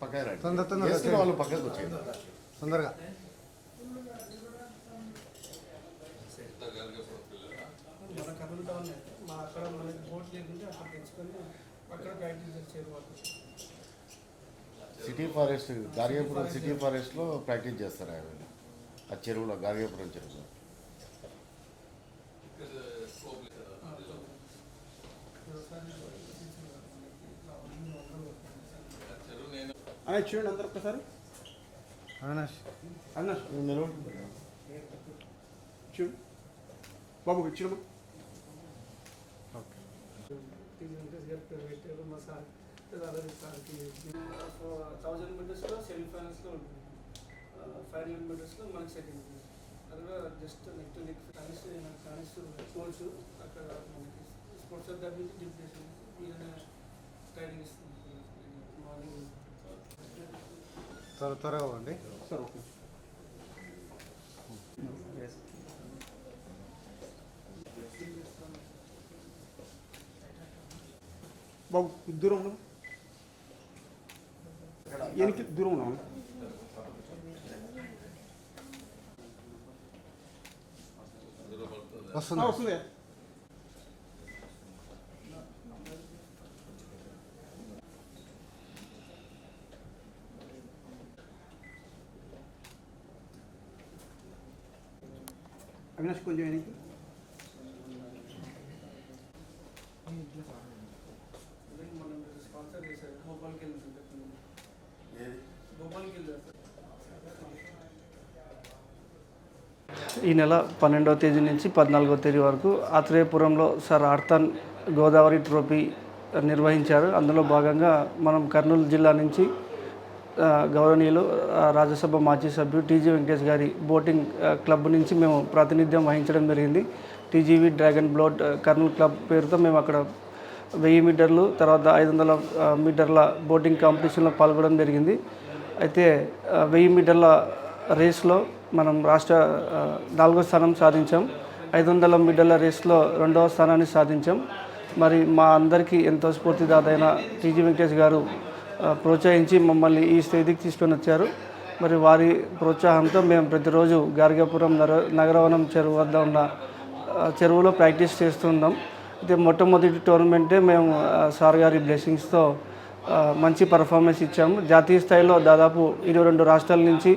పక్కన తొందర తొందరగా వాళ్ళు పక్కకు వచ్చేయండి తొందరగా మన మా అక్కడ మనకి బోట్ లేకుంటే అక్కడ తెచ్చుకొని అక్కడ ప్రాక్టీస్ చేసేది వాళ్ళు సిటీ ఫారెస్ట్ గార్గేపురం సిటీ ఫారెస్ట్లో ప్రాక్టీస్ చేస్తారు ఆయన. ఆ చెరువులో గార్గేపురం చెరువులో. చూడండి అందరు ఒక్కసారి. అవినాష్. అవినాష్. మీరు చూడు. బాబు చూడు పెట్టారు మా సార్ అలాగే సార్కి థౌజండ్ మీటర్స్లో సెమీ ఫైనల్స్లో ఉంటుంది ఫైవ్ హండ్రెడ్ మీటర్స్లో మనకి సెకండ్ అది కూడా జస్ట్ నెక్స్ట్ నెక్ సైన్స్ నాకు సైన్స్ కోచ్ అక్కడ మనకి స్పోర్ట్స్ దగ్గర నుంచి డిప్యూటేషన్ ఈయన ట్రైనింగ్ ఇస్తుంది మార్నింగ్ త్వర త్వరగా పోండి సార్ ఓకే బాబు దూరం ఉన్నావు ఎనికి దూరం ఉన్నావు వస్తుంది వస్తుంది అవినాష్ కొంచెం వెనక్కి. ఈ నెల పన్నెండవ తేదీ నుంచి పద్నాలుగో తేదీ వరకు ఆత్రేయపురంలో సార్ ఆర్తన్ గోదావరి ట్రోఫీ నిర్వహించారు. అందులో భాగంగా మనం కర్నూలు జిల్లా నుంచి గౌరవనీయులు రాజ్యసభ మాజీ సభ్యుడు టీజీ వెంకటేష్ గారి బోటింగ్ క్లబ్ నుంచి మేము ప్రాతినిధ్యం వహించడం జరిగింది. TGV dragon boat Kurnool Kurnool club పేరుతో మేము అక్కడ వెయ్యి మీటర్లు తర్వాత ఐదు వందల మీటర్ల బోటింగ్ కాంపిటీషన్లో పాల్గొనడం జరిగింది. అయితే వెయ్యి మీటర్ల రేస్లో మనం రాష్ట్ర నాలుగో స్థానం సాధించాం. ఐదు వందల మీటర్ల రేస్లో రెండవ స్థానాన్ని సాధించాం. మరి మా అందరికీ ఎంతో స్ఫూర్తిదాత టీజీ వెంకటేష్ గారు ప్రోత్సహించి మమ్మల్ని ఈ స్థితికి తీసుకొని వచ్చారు. మరి వారి ప్రోత్సాహంతో మేము ప్రతిరోజు గార్గాపురం నగర నగరవనం చెరువు వద్ద ఉన్న చెరువులో ప్రాక్టీస్ చేస్తున్నాం అయితే మొట్టమొదటి టోర్నమెంటే మేము సార్ గారి బ్లెస్సింగ్స్తో మంచి పర్ఫార్మెన్స్ ఇచ్చాము. జాతీయ స్థాయిలో దాదాపు ఇరవై రెండు రాష్ట్రాల నుంచి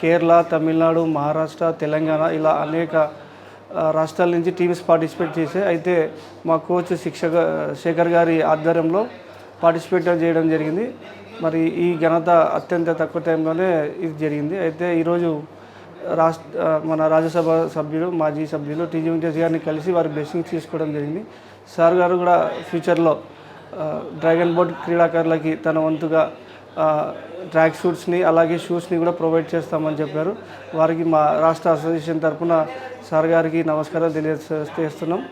కేరళ తమిళనాడు మహారాష్ట్ర తెలంగాణ ఇలా అనేక రాష్ట్రాల నుంచి టీమ్స్ పార్టిసిపేట్ చేశాయి. అయితే మా కోచ్ శిక్షక శేఖర్ గారి ఆధ్వర్యంలో పార్టిసిపేట్ చేయడం జరిగింది. మరి ఈ ఘనత అత్యంత తక్కువ టైంలోనే ఇది జరిగింది. అయితే ఈరోజు రాష్ట్ర మన రాజ్యసభ సభ్యులు మాజీ సభ్యులు టీజీ వెంకటేష్ గారిని కలిసి వారి బ్లెస్సింగ్స్ తీసుకోవడం జరిగింది. సార్ గారు కూడా ఫ్యూచర్లో డ్రాగన్ బోట్ క్రీడాకారులకి తన వంతుగా ట్రాక్ షూట్స్ని అలాగే షూస్ని కూడా ప్రొవైడ్ చేస్తామని చెప్పారు. వారికి మా రాష్ట్ర అసోసియేషన్ తరఫున సార్ గారికి నమస్కారాలు తెలియజేస్తున్నాం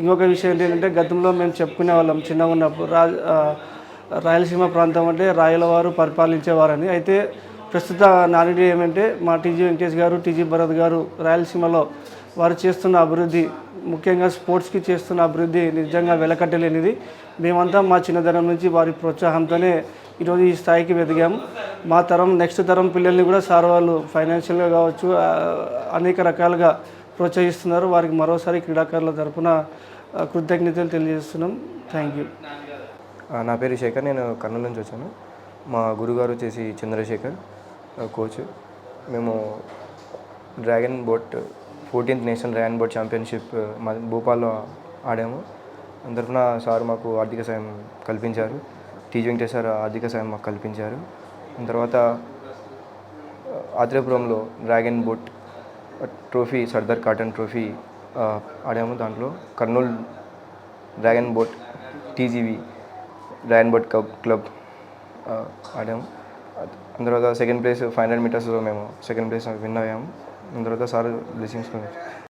ఇంకొక విషయం ఏంటంటే గతంలో మేము చెప్పుకునే వాళ్ళం చిన్నగా ఉన్నప్పుడు. రా రాయలసీమ ప్రాంతం అంటే రాయలవారు పరిపాలించేవారని. అయితే ప్రస్తుత నానుడి ఏమంటే మా టీజీ వెంకటేష్ గారు టీజీ భరత్ గారు రాయలసీమలో వారు చేస్తున్న అభివృద్ధి ముఖ్యంగా స్పోర్ట్స్కి చేస్తున్న అభివృద్ధి నిజంగా వెలకట్టలేనిది. మేమంతా మా చిన్నతనం నుంచి వారి ప్రోత్సాహంతోనే ఈరోజు ఈ స్థాయికి ఎదిగాము మా తరం నెక్స్ట్ తరం పిల్లల్ని కూడా సార్ వాళ్ళు ఫైనాన్షియల్గా కావచ్చు అనేక రకాలుగా ప్రోత్సహిస్తున్నారు. వారికి మరోసారి క్రీడాకారుల తరఫున కృతజ్ఞతలు తెలియజేస్తున్నాం. Thank you. నా పేరు శేఖర్. నేను కర్నూలు నుంచి వచ్చాను. మా గురుగారు వచ్చేసి చంద్రశేఖర్ కోచ్ మేము dragon boat fourteenth national dragon boat championship మా భూపాల్లో ఆడాము. దాని తరఫున సార్ మాకు ఆర్థిక సాయం కల్పించారు. టీజీ వెంకటేశ్వర సార్ ఆర్థిక సాయం మాకు కల్పించారు. దాని తర్వాత ఆత్రేయపురంలో dragon boat trophy Sardar Cotton trophy ఆడాము దాంట్లో. Kurnool dragon boat TGV dragon boat club club ఆడాము. దాని తర్వాత సెకండ్ ప్లేస్ ఫైవ్ హండ్రెడ్ మీటర్స్లో మేము సెకండ్ ప్లేస్ విన్ అయ్యాము. దాని తర్వాత సార్ బ్లెస్సింగ్స్